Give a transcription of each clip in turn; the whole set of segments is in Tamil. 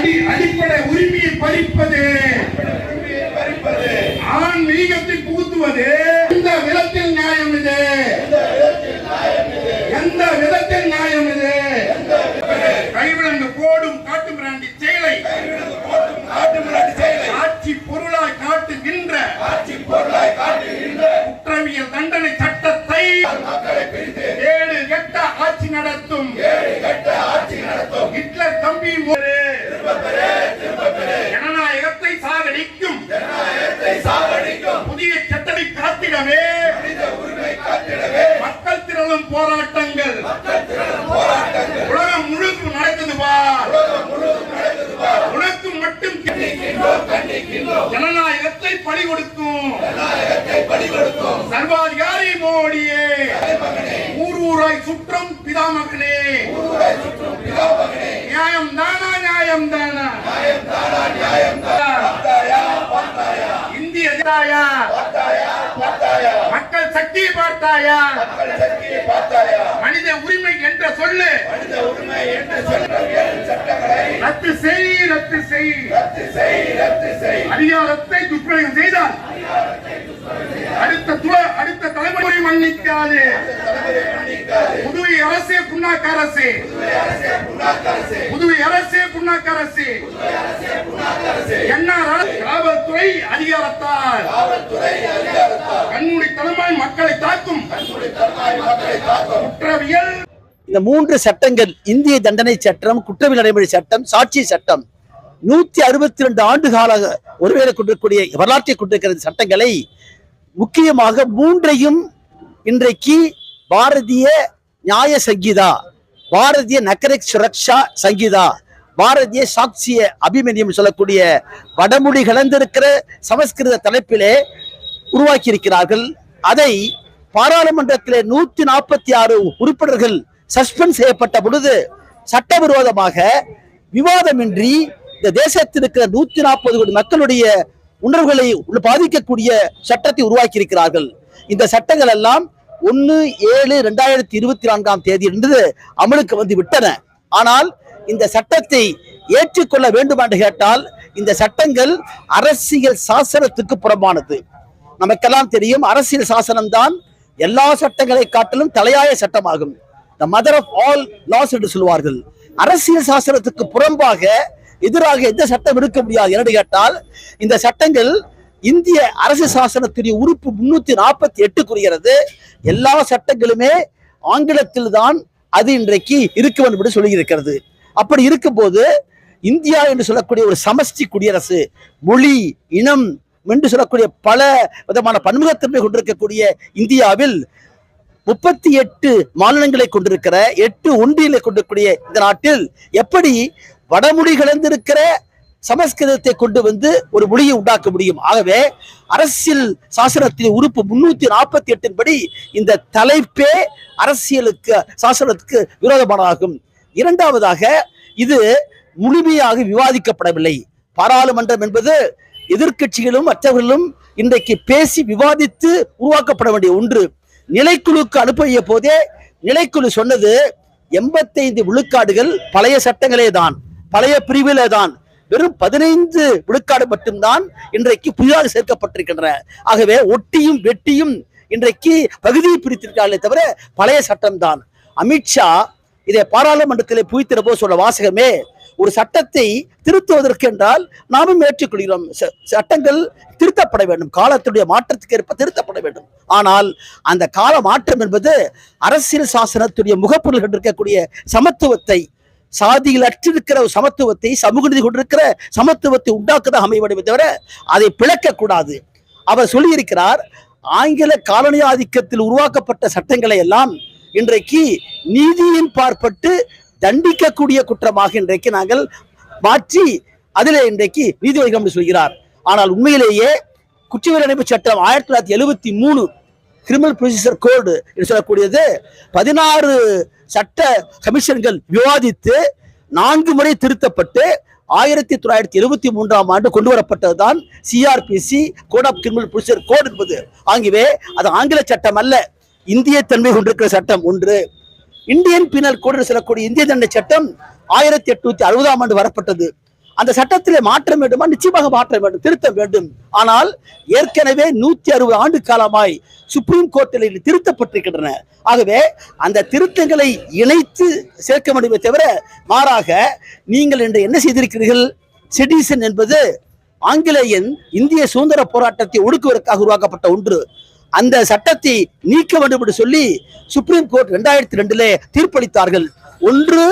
அடி அடிப்படை உரிமையை பறிப்பது. ஆன்மீகத்தை புகுத்துவது. எந்த விதத்தில் நியாயம் இது? எந்த விதத்தில் நியாயம் இது? கைவிலங்கு போடும் காட்டு மிராண்டி செயலை. ஆட்சி பொருளாய் காட்டுகின்ற ஆட்சி பொருளாய் காட்டுகின்ற குற்றவியல் தண்டனை சட்டத்தை ஏழு கெட்ட ஆட்சி நடத்தும். ஏழு கட்ட ஆட்சி நடத்தும். ஹிட்லர் தம்பி ஜனநாயகத்தை சாகடிக்கும். ஜனநாயகத்தை சாகடிக்கும். புதிய சட்டத்தை காத்திடவே. மக்கள் திரளும் போராட்டங்கள். உலகம் முழுக்கும் நடக்குது. உனக்கு மட்டும் ஜனநாயகத்தை பறி கொடுக்கும். சர்வாதிகாரி மோடியே. ஊர் ஊராய் சுற்றும் பிதாமகனே. நியாயம் தானா நியாயம் தானா நியாயம் தானா நியாயம் இந்திய தாயா மக்கள் சக்தியை பார்த்தாயா? மனித உரிமை என்ற சொல்லு. மனித உரிமை என்று ரத்து செய் ரத்து செய். ரத்து செய் ரத்து செய் அதிகாரத்தை துஷ்பிரயோகம் செய்தால். அடுத்த துவ- அடுத்த தலைமுறை மன்னிக்காது. தலைமுறை மன்னிக்காது புதுவை அரசே புண்ணாக்க அரசே அரசே புண்ணாக்கு அரசே புதுவை அரசே புண்ணாக்க அரசே புண்ணாக்கு அரசே என்ஆர் அரசு காவல்துறை அதிகாரத்தால். காவல்துறை அதிகாரத்தால். கண்மூடித்தனமாய் மக்களை தாக்கும். குற்றவியல். இந்த மூன்று சட்டங்கள் இந்திய தண்டனை சட்டம் குற்றவியல் நடைமுறை சட்டம் சாட்சி சட்டம் நூத்தி அறுபத்தி ரெண்டு ஆண்டு கால ஒருவேளை கொண்டிருக்கக்கூடிய வரலாற்றை கொண்டிருக்கிற சட்டங்களை முக்கியமாக மூன்றையும் இன்றைக்கு பாரதிய நியாய சங்கீதா பாரதிய நகரிக் சுரக்ஷா சங்கீதா பாரதிய சாட்சிய அபிமன்யம் சொல்லக்கூடிய வடமொழி கலந்திருக்கிற சமஸ்கிருத தலைப்பிலே உருவாக்கி இருக்கிறார்கள் அதை பாராளுமன்றத்திலே நூத்தி நாற்பத்தி ஆறு உறுப்பினர்கள் சஸ்பெண்ட் செய்யப்பட்ட பொழுது சட்டவிரோதமாக விவாதமின்றி இந்த தேசத்தில் இருக்கிற நூத்தி நாற்பது கோடி மக்களுடைய உணர்வுகளை உள்ள- பாதிக்கக்கூடிய சட்டத்தை உருவாக்கி இருக்கிறார்கள் இந்த சட்டங்கள் எல்லாம் ஒன்னு ஏழு ரெண்டாயிரத்தி இருபத்தி நான்காம் தேதி என்று அமலுக்கு வந்து விட்டன. ஆனால் இந்த சட்டத்தை ஏற்றுக்கொள்ள வேண்டும் என்று கேட்டால் இந்த சட்டங்கள் அரசியல் சாசனத்துக்கு புறம்பானது. நமக்கெல்லாம் தெரியும் அரசியல் சாசனம் தான் எல்லா சட்டங்களை காட்டிலும் தலையாய சட்டமாகும். The mother of all laws என்று சொல்வார்கள். அரசியல் சாசனத்துக்கு புறம்பாக எதிராக எந்த சட்டம் இருக்க முடியாது என்று கேட்டால் இந்த சட்டங்கள் இந்திய அரசு சாசனத்துடைய உறுப்பு முன்னூத்தி நாற்பத்தி எட்டு கூறுகிறது. எல்லா சட்டங்களுமே ஆங்கிலத்தில் தான் அது இன்றைக்கு இருக்கும் என்று சொல்லியிருக்கிறது. அப்படி இருக்கும்போது இந்தியா என்று சொல்லக்கூடிய ஒரு சமஷ்டி குடியரசு மொழி இனம் என்று சொல்லக்கூடிய பல விதமான பன்முகத்தன்மை கொண்டிருக்கக்கூடிய இந்தியாவில் முப்பத்தி எட்டு மாநிலங்களை கொண்டிருக்கிற எட்டு ஒன்றியலை கொண்டிருக்கக்கூடிய இந்த நாட்டில் எப்படி வடமொழி கலந்திருக்கிற சமஸ்கிருதத்தை கொண்டு வந்து ஒரு மொழியை உண்டாக்க முடியும்? ஆகவே அரசியல் சாசனத்தின் உறுப்பு முன்னூத்தி நாற்பத்தி எட்டின் படி இந்த தலைப்பே அரசியலுக்கு சாசனத்துக்கு விரோதமானதாகும். இரண்டாவதாக இது முழுமையாக விவாதிக்கப்படவில்லை. பாராளுமன்றம் என்பது எதிர்க்கட்சிகளும் மற்றவர்களும் இன்றைக்கு பேசி விவாதித்து உருவாக்கப்பட வேண்டிய ஒன்று. நிலைக்குழுக்கு அனுப்பிய போதே நிலைக்குழு சொன்னது எண்பத்தைந்து விழுக்காடுகள் பழைய சட்டங்களே தான் பழைய பிரிவிலே தான். வெறும் பதினைந்து விழுக்காடு மட்டும்தான் இன்றைக்கு புதிதாக சேர்க்கப்பட்டிருக்கின்றன. ஆகவே ஒட்டியும் வெட்டியும் இன்றைக்கு பகுதியை பிரித்திருக்காங்களே தவிர பழைய சட்டம்தான். அமித்ஷா இதை பாராளுமன்றத்திலே புய்த்திர போது சொல்ல வாசகமே ஒரு சட்டத்தை திருத்துவதற்கு என்றால் நாமும் ஏற்றுக்கொள்கிறோம். ச- சட்டங்கள் திருத்தப்பட வேண்டும். காலத்துடைய மாற்றத்துக்கு ஏற்ப திருத்தப்பட வேண்டும். ஆனால் அந்த கால மாற்றம் என்பது அரசியல் சாசனத்துடைய முகப்பொருள் இருக்கக்கூடிய சமத்துவத்தை சாதியில் அற்றிருக்கிற ஒரு சமத்துவத்தை சமூக நீதி கொண்டிருக்கிற சமத்துவத்தை உண்டாக்குதான் அமைய வேண்டுமே தவிர அதை பிளக்கக்கூடாது. அவர் சொல்லியிருக்கிறார் ஆங்கில காலனி ஆதிக்கத்தில் உருவாக்கப்பட்ட சட்டங்களை எல்லாம் இன்றைக்கு நீதியின் பார்ப்பட்டு தண்டிக்கக்கூடிய குற்றமாக இன்றைக்கு நாங்கள் மாற்றி அதிலே இன்றைக்கு நீதி வைக்கம் என்று சொல்கிறார். ஆனால் உண்மையிலேயே குற்றவியல் இணைப்பு சட்டம் ஆயிரத்தி தொள்ளாயிரத்தி எழுபத்தி மூணு கிரிமினல் ப்ரொசீஜர் கோடு என்று சொல்லக்கூடியது பதினாறு சட்ட கமிஷன்கள் விவாதித்து நான்கு முறை திருத்தப்பட்டு ஆயிரத்தி தொள்ளாயிரத்தி எழுபத்தி மூன்றாம் ஆண்டு கொண்டு வரப்பட்டதுதான் CrPC code of criminal procedure code என்பது. ஆகியவே அது ஆங்கில சட்டம் அல்ல. இந்திய தன்மை கொண்டிருக்கிற சட்டம் ஒன்று. இந்தியன் பீனல் கோடு சொல்லக்கூடிய இந்திய தண்டனை சட்டம் ஆயிரத்தி எட்நூத்தி அறுபதாம் ஆண்டு வரப்பட்டது. அந்த சட்டத்திலே மாற்றம் வேண்டுமா? நிச்சயமாக மாற்றம் வேண்டும் திருத்தம் வேண்டும். ஆனால் ஏற்கனவே நூத்தி அறுபது ஆண்டு காலமாய் சுப்ரீம் கோர்ட்டில் திருத்தப்பட்டிருக்கின்றன. ஆகவே அந்த திருத்தங்களை இணைத்து சேர்க்க முடியுமே தவிர மாறாக நீங்கள் இன்று என்ன செய்திருக்கிறீர்கள்? சிட்டிசன் என்பது ஆங்கிலேயன் இந்திய சுதந்திர போராட்டத்தை ஒடுக்குவதற்காக உருவாக்கப்பட்ட ஒன்று. அந்த சட்டத்தை நீக்க வேண்டும் என்று சொல்லி சுப்ரீம் கோர்ட் ரெண்டாயிரத்தி ரெண்டுல தீர்ப்பளித்தார்கள். ஒன்று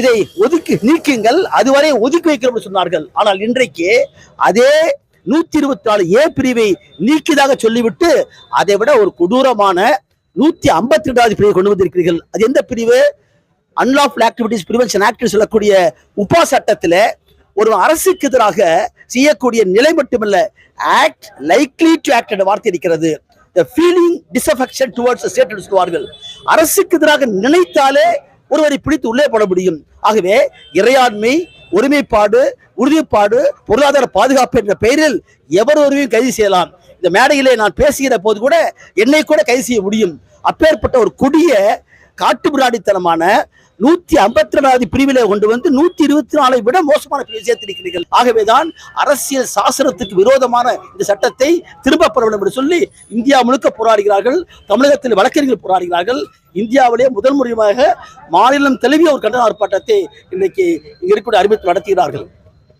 இதை ஒதுக்கி நீக்குங்கள். அதுவரை ஒதுக்கி வைக்கிறோம் சொன்னார்கள். ஆனால் இன்றைக்கு அதே நூத்தி இருபத்தி நாலு ஏ பிரிவை நீக்கியதாக சொல்லிவிட்டு அதை விட ஒரு கொடூரமான நூத்தி ஐம்பத்தி ரெண்டாவது பிரிவை கொண்டு வந்திருக்கிறீர்கள். அது எந்த பிரிவு? அன்லாஃபுல் ஆக்டிவிட்டிஸ் பிரிவென்ஷன் ஆக்ட் சொல்லக்கூடிய உபா சட்டத்துல ஒரு அரசுக்கு எதிராக செய்யக்கூடிய நிலை மட்டுமல்ல. ஆக்ட் லைக்லி டு ஆக்ட் என்ற வார்த்தை இருக்கிறது. Feeling disaffection towards state the என்று சொல்வார்கள் அரசுக்கு எதிராக நினைத்தாலே ஒருவரை பிடித்து உள்ளே போட முடியும். ஆகவே இறையாண்மை ஒருமைப்பாடு உறுதிப்பாடு பொருளாதார பாதுகாப்பு என்ற பெயரில் எவர் ஒருவரையும் கைது செய்யலாம். இந்த மேடையிலே நான் பேசுகிற போது கூட என்னை கூட கைது செய்ய முடியும். அப்பேற்பட்ட ஒரு கொடிய காட்டுமிராடித்தனமான நூத்தி ஐம்பத்தி ரெண்டாவது பிரிவிலே கொண்டு வந்து நூத்தி இருபத்தி நாலை விட மோசமான பிரிவு சேர்த்திருக்கிறீர்கள். ஆகவேதான் அரசியல் சாசனத்துக்கு விரோதமான இந்த சட்டத்தை திரும்ப பெற வேண்டும் என்று சொல்லி இந்தியா முழுக்க போராடுகிறார்கள். தமிழகத்தில் வழக்கறிஞர்கள் போராடுகிறார்கள். இந்தியாவிலே முதல் முறையாக மாநிலம் தழுவிய ஒரு கண்டன ஆர்ப்பாட்டத்தை இன்னைக்கு இங்க இருக்கக்கூடிய அறிவித்து நடத்துகிறார்கள்.